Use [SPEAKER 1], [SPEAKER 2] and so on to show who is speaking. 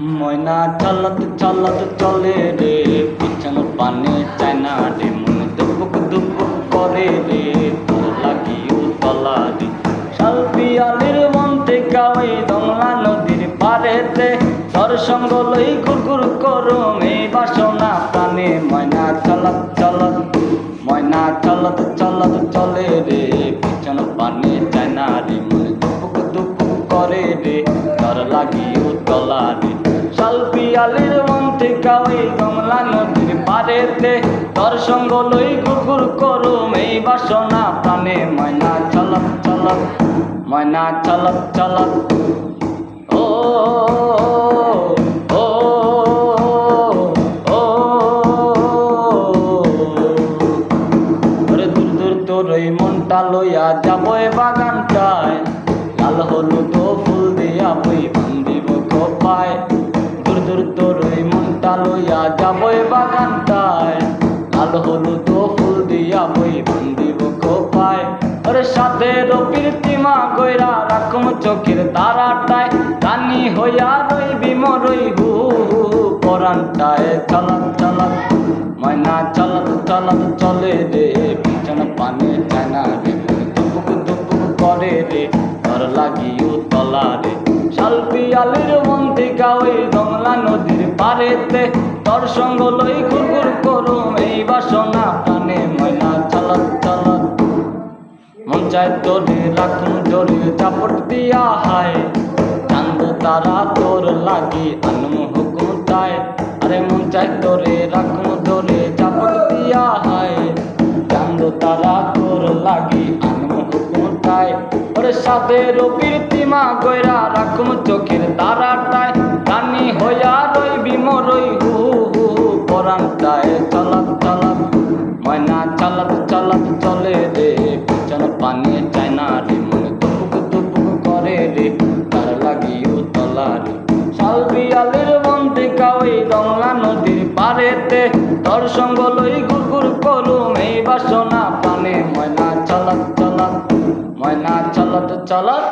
[SPEAKER 1] ময়না চলত চলত চলে রে, পিছন পানে চায় না রে, মনে দুপুক দুপুক করে রে, তোর লাগিও তলা রে শাল পিয়ালির মন থেকে ওই দমলা নদীর পারেতে তোর সঙ্গ লই গুরগুর করো এই বাসনা প্রাণে। ময়না চলত চলত, ময়না চলত চলত চলে রে, পিছন পানে চায় না রে, মনে দুপুক দুপুক করে রে, তোর লাগিও তলা রে শাল পিয়ালির মন থেকে ওই কমলা নদীর পারেতে তোর সঙ্গ লই গুরগুর করো এই বাসনা প্রাণে ময়না চলত চলত ময়না চলত চলত ও ও ও ওরে দূর দূর তোর ওই মনটা লইয়া যাব বাগানটায়। লাল হলুদ ফুল দিয়া বই বান্দিব কোপায়। দূর দূর তোর মনটা লইয়া যাব এ বাগানটায়। লাল ও ফুল দিয়া বই বান্দিব কোপায় ওরে সাথে রবির তিমা গইরা রাখুম চোখের তারাটায়। রানী হইয়া রইবি মরই হু পরানটায়। চালাক চালাক ময়না, চলত চলত চলে রে। পিছন পানে চায়না রে দুপুক দুপুক করে রে। তোর লাগিও তলা রে। শাল পিয়ালির মন থেকে ওই দমলা নদীর পারেতে তোর সঙ্গ লই ঘুরঘুর করো এই বাসনা প্রাণে ময়না চলত চলত। মন চায় তোরে রাখুন, জোরে চাপট দিয়া হায়। চান্দ তারা তোর লাগি আনম হুকুম তাই আরে মন চায় তোরে রাখুন, জোরে চাপট দিয়া হায়। চান্দ তারা তোর লাগি আনম হুকুম তাই ওরে সাথে রবির তিমা গয়রা রাখুন চোখের তারাটায়। পরানটায় চলাক চলাক ময়না চালাত চালাত চলে রে। পিছন পানি চায় না রে। মনে দুপুক দুপুক করে রে। তার লাগিও তলা রে। শাল বিয়ালের বন্দি কাওই রংলা নদীর পারেতে তোর সঙ্গ লই গুরগুর করুম এই বাসনা প্রাণে। ময়না চালাত চালাত, ময়না চালাত চালাত